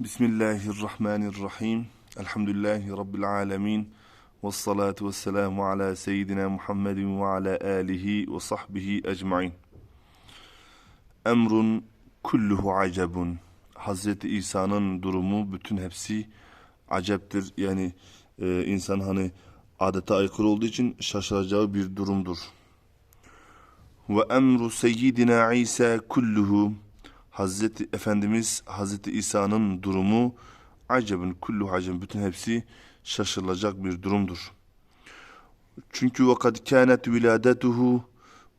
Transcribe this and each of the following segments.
Bismillahirrahmanirrahim. Elhamdülillahi Rabbil alemin. Ve salatu ve selamu ala seyyidina Muhammedin ve ala alihi ve sahbihi ecmain. Emrun kulluhu acebun. Hazreti İsa'nın durumu bütün hepsi aceptir. Yani e, insan hani adete aykırı olduğu için şaşıracağı bir durumdur. Ve emru seyyidina İsa kulluhu Hazreti Efendimiz Hazreti İsa'nın durumu acebin kullu acem bütün hepsi şaşırılacak bir durumdur. Çünkü vakat kânet viladetuhu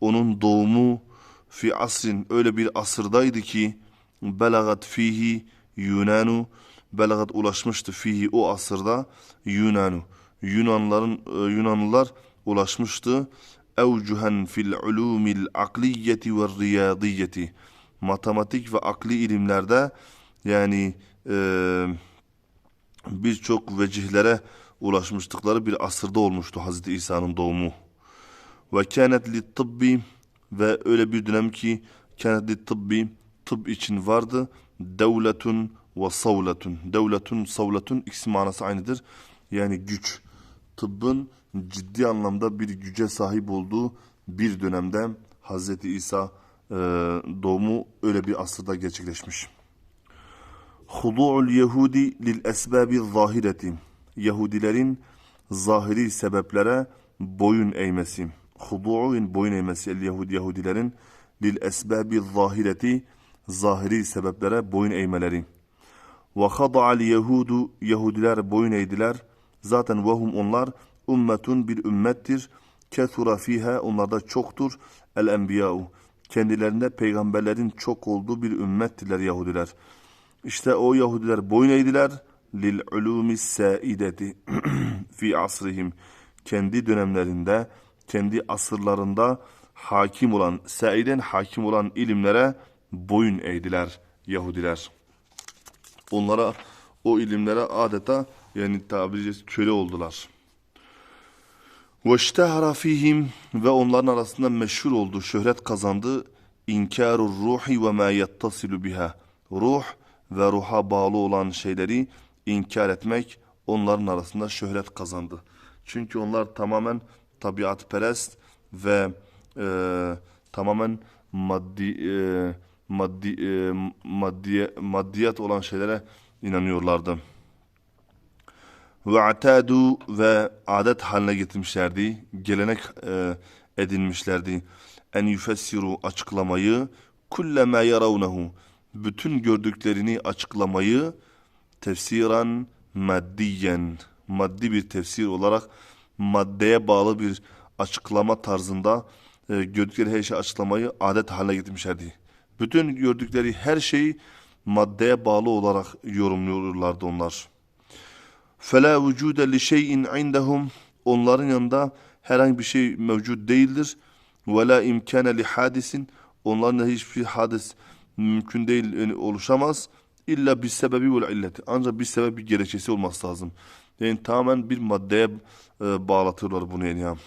onun doğumu fi asrin öyle bir asırdaydı ki belagat fihi Yunanu belagat ulaşmıştı fihi o asırda Yunanu Yunanların e, Yunanlılar ulaşmıştı. evcuhen fil ulumil akliyeti ve riyadiyeti matematik ve akli ilimlerde yani e, birçok vecihlere ulaşmıştıkları bir asırda olmuştu Hazreti İsa'nın doğumu. Ve kânet li tıbbi ve öyle bir dönem ki kânet li tıbbi tıbb için vardı. Devletun ve savletun. Devletun, savletun ikisi manası aynıdır. Yani güç. Tıbbın ciddi anlamda bir güce sahip olduğu bir dönemde Hazreti İsa e, doğumu öyle bir asırda gerçekleşmiş. Hudu'ul Yehudi lil esbabi zahireti. Yahudilerin zahiri sebeplere boyun eğmesi. Hudu'un boyun eğmesi el Yahudi Yahudilerin lil esbabi zahireti zahiri sebeplere boyun eğmeleri. Ve khada'al Yahudu Yahudiler boyun eğdiler. Zaten vahum onlar ümmetun bir ümmettir. Kethura fiha onlarda çoktur el enbiya'u kendilerinde peygamberlerin çok olduğu bir ümmettiler Yahudiler. İşte o Yahudiler boyun eğdiler lil ulumi saideti fi asrihim kendi dönemlerinde kendi asırlarında hakim olan saiden hakim olan ilimlere boyun eğdiler Yahudiler. Onlara o ilimlere adeta yani tabiri köle oldular. Ve iştehara ve onların arasında meşhur oldu, şöhret kazandı. İnkâru ruhi ve mâ yettasilu biha. Ruh ve ruha bağlı olan şeyleri inkar etmek onların arasında şöhret kazandı. Çünkü onlar tamamen tabiatperest ve e, tamamen maddi e, maddi e, maddiye, maddiyat olan şeylere inanıyorlardı ve atadu ve adet haline getirmişlerdi. Gelenek e, edinmişlerdi. En yufessiru açıklamayı kullema yaravnehu bütün gördüklerini açıklamayı tefsiren maddiyen maddi bir tefsir olarak maddeye bağlı bir açıklama tarzında e, gördükleri her şeyi açıklamayı adet haline getirmişlerdi. Bütün gördükleri her şeyi maddeye bağlı olarak yorumluyorlardı onlar. فَلَا وُجُودَ لِشَيْءٍ عِنْدَهُمْ Onların yanında herhangi bir şey mevcut değildir. وَلَا اِمْكَانَ لِحَادِسٍ Onların hiçbir hadis mümkün değil, yani oluşamaz. İlla bir sebebi ve illeti. Ancak bir sebep, bir gerekçesi olması lazım. Yani tamamen bir maddeye e, bağlatırlar bunu yani.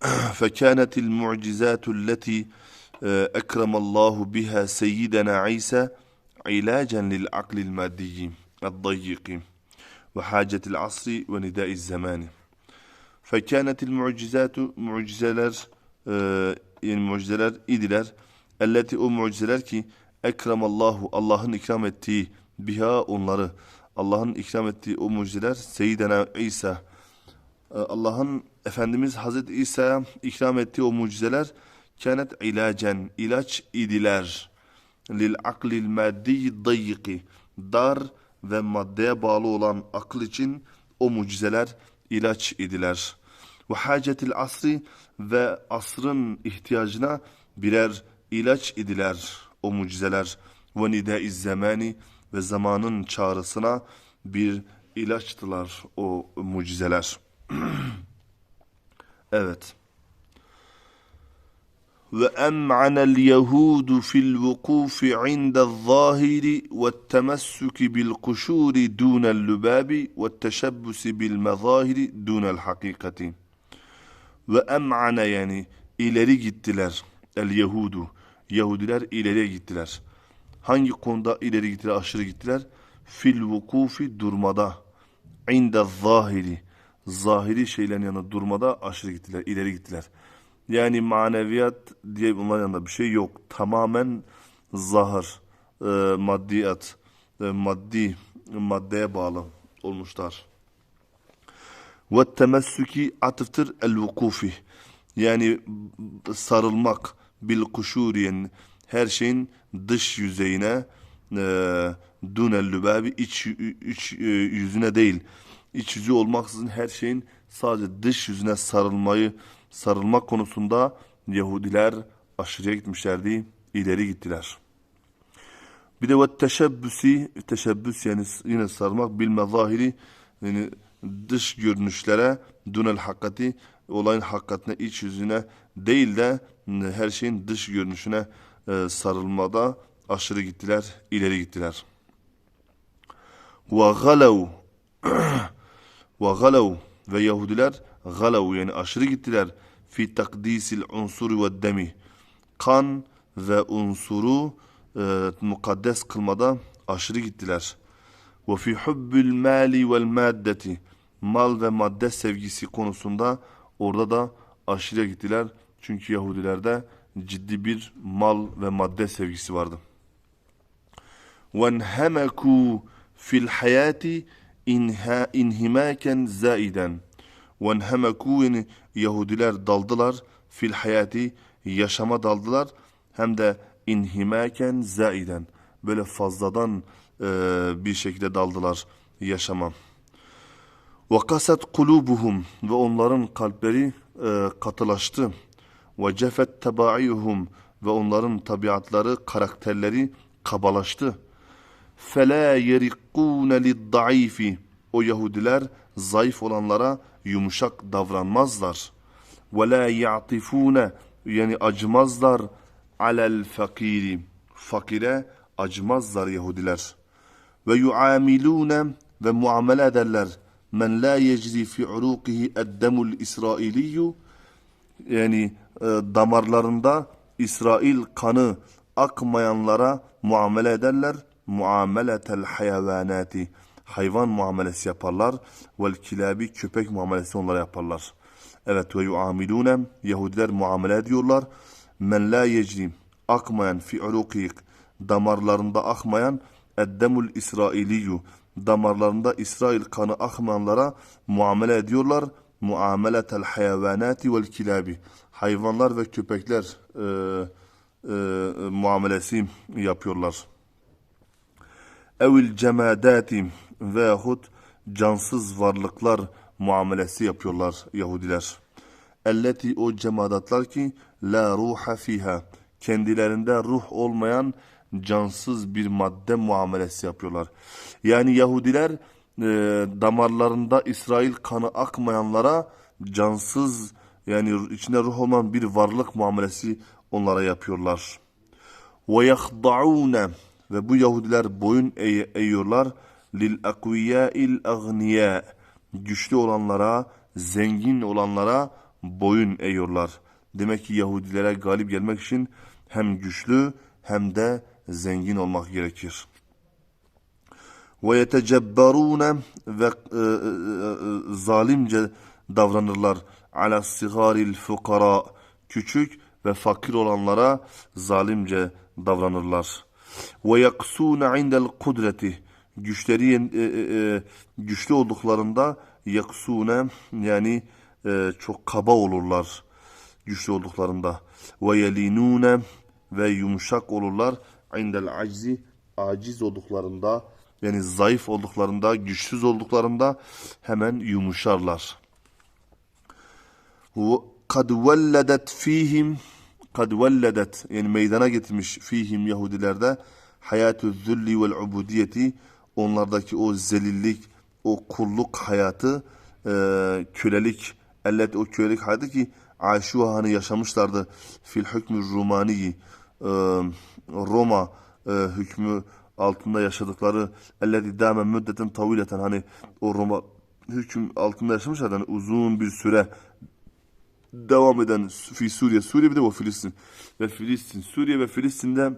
فَكَانَتِ الْمُعْجِزَاتُ الَّتِي اَكْرَمَ اللّٰهُ بِهَا سَيِّدَنَا عِيسَى عِلَاجًا لِلْعَقْلِ الْمَادِّيِّ الضيق وحاجة العصر ونداء الزمان فكانت المعجزات mucizeler e, yani mucizeler idiler elleti o mucizeler ki ekremallahu Allah'ın ikram ettiği biha onları Allah'ın ikram ettiği o mucizeler Seyyidina İsa e, Allah'ın Efendimiz Hazreti İsa'ya ikram ettiği o mucizeler kânet ilacen ilaç idiler lil aklil maddi dayiki dar ve maddeye bağlı olan akıl için o mucizeler ilaç idiler. Ve hacetil asri ve asrın ihtiyacına birer ilaç idiler o mucizeler. Ve nidaiz zamani ve zamanın çağrısına bir ilaçtılar o mucizeler. evet. وأمعن اليهود في الوقوف عند الظاهر والتمسك بالقشور دون اللباب والتشبس بالمظاهر دون الحقيقة وأمعن yani ileri gittiler el Yahudu Yahudiler ileri gittiler Hangi konuda ileri gittiler, aşırı gittiler? Fil vukufi durmada. İnde zahiri. Zahiri şeylerin yanında durmada aşırı gittiler, ileri gittiler. Yani maneviyat diye bunların yanında bir şey yok. Tamamen zahır, e, maddiyat, e, maddi, maddeye bağlı olmuşlar. Ve temessüki atıftır el vukufi. Yani sarılmak bil kuşuri yani her şeyin dış yüzeyine e, dunel lübabi iç, iç e, yüzüne değil. İç yüzü olmaksızın her şeyin sadece dış yüzüne sarılmayı sarılmak konusunda Yahudiler aşırıya gitmişlerdi, ileri gittiler. Bir de ve teşebbüsi, teşebbüs yani yine sarmak bil mezahiri yani dış görünüşlere dunel hakikati olayın hakikatine iç yüzüne değil de her şeyin dış görünüşüne e, sarılmada aşırı gittiler, ileri gittiler. Ve galav ve galav ve Yahudiler galav yani aşırı gittiler fi takdisil unsuru ve demi kan ve unsuru e, mukaddes kılmada aşırı gittiler. Ve fi hubbil mali vel maddeti mal ve madde sevgisi konusunda orada da aşırıya gittiler. Çünkü Yahudilerde ciddi bir mal ve madde sevgisi vardı. وَانْهَمَكُوا فِي الْحَيَاةِ inha, inhimaken zaiden. وَانْهَمَكُوا yani Yahudiler daldılar fil hayati yaşama daldılar hem de inhimaken zaiden böyle fazladan e, bir şekilde daldılar yaşama. وَقَسَتْ قُلُوبُهُمْ ve onların kalpleri e, katılaştı. وَجَفَتْ تَبَاعِيهُمْ ve onların tabiatları, karakterleri kabalaştı. فَلَا يَرِقُّونَ لِلضَّعِيفِ O Yahudiler zayıf olanlara yumuşak davranmazlar. Ve la ya'tifune yani acımazlar alel fakiri. Fakire acımazlar Yahudiler. Ve yuamilune ve muamele ederler. Men la yecri fi urukihi eddemul İsrailiyyu yani e, damarlarında İsrail kanı akmayanlara muamele ederler. Muameletel hayvanati hayvan muamelesi yaparlar. Vel kilabi köpek muamelesi onlara yaparlar. Evet ve yuamilune Yahudiler muamele ediyorlar. Men la yecri akmayan fi urukik damarlarında akmayan eddemul İsrailiyyu damarlarında İsrail kanı akmayanlara muamele ediyorlar. Muameletel hayvanati vel kilabi hayvanlar ve köpekler e, e, muamelesi yapıyorlar. Evil cemadati veyahut cansız varlıklar muamelesi yapıyorlar Yahudiler. Elleti o cemadatlar ki la ruha fiha kendilerinde ruh olmayan cansız bir madde muamelesi yapıyorlar. Yani Yahudiler e, damarlarında İsrail kanı akmayanlara cansız yani içinde ruh olmayan bir varlık muamelesi onlara yapıyorlar. Ve yahda'une ve bu Yahudiler boyun eğ eğiyorlar lil akviyâil agniya güçlü olanlara, zengin olanlara boyun eğiyorlar. Demek ki Yahudilere galip gelmek için hem güçlü hem de zengin olmak gerekir. Ve yetecebberune ve e, e, e, zalimce davranırlar ala sigaril fukara küçük ve fakir olanlara zalimce davranırlar. Ve yaksune indel kudreti güçleri e, e, güçlü olduklarında yaksune yani e, çok kaba olurlar güçlü olduklarında ve yelinune ve yumuşak olurlar indel aczi aciz olduklarında yani zayıf olduklarında güçsüz olduklarında hemen yumuşarlar. Kad velledet fihim kad velledet yani meydana getirmiş fihim Yahudilerde hayatü zülli vel ubudiyeti onlardaki o zelillik, o kulluk hayatı, e, kölelik, ellet o kölelik hayatı ki Aşuha hani yaşamışlardı. Fil hükmü Rumaniyi e, Roma e, hükmü altında yaşadıkları elleti dâme müddeten tavileten hani o Roma hüküm altında yaşamışlar yani uzun bir süre devam eden fi Suriye, Suriye bir de o Filistin ve Filistin, Suriye ve Filistin'de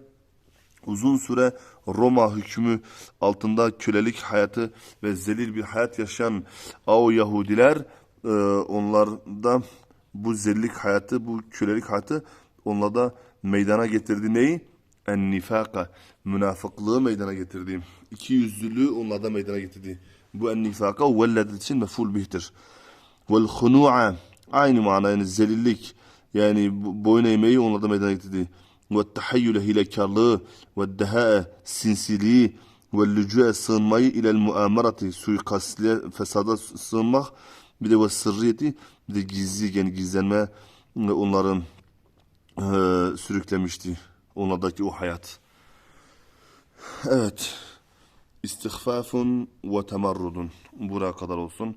uzun süre Roma hükmü altında kölelik hayatı ve zelil bir hayat yaşayan o Yahudiler e, onlarda bu zellik hayatı, bu kölelik hayatı onlarda meydana getirdi neyi? En nifaka, münafıklığı meydana getirdi. İki yüzlülüğü onlarda meydana getirdi. Bu en nifaka velledet için meful bihtir. Vel hunu'a aynı mana yani zelillik yani boyun eğmeyi onlarda meydana getirdi. Ve tahayyüle hilekarlığı ve dehae sinsiliği ve lücu'e sığınmayı ilel muamerati suikastliğe fesada sığınmak bir de ve sırriyeti bir de gizli yani gizlenme e, onların e, sürüklemişti. Onlardaki o hayat. Evet. İstihfafun ve temarrudun. Buraya kadar olsun.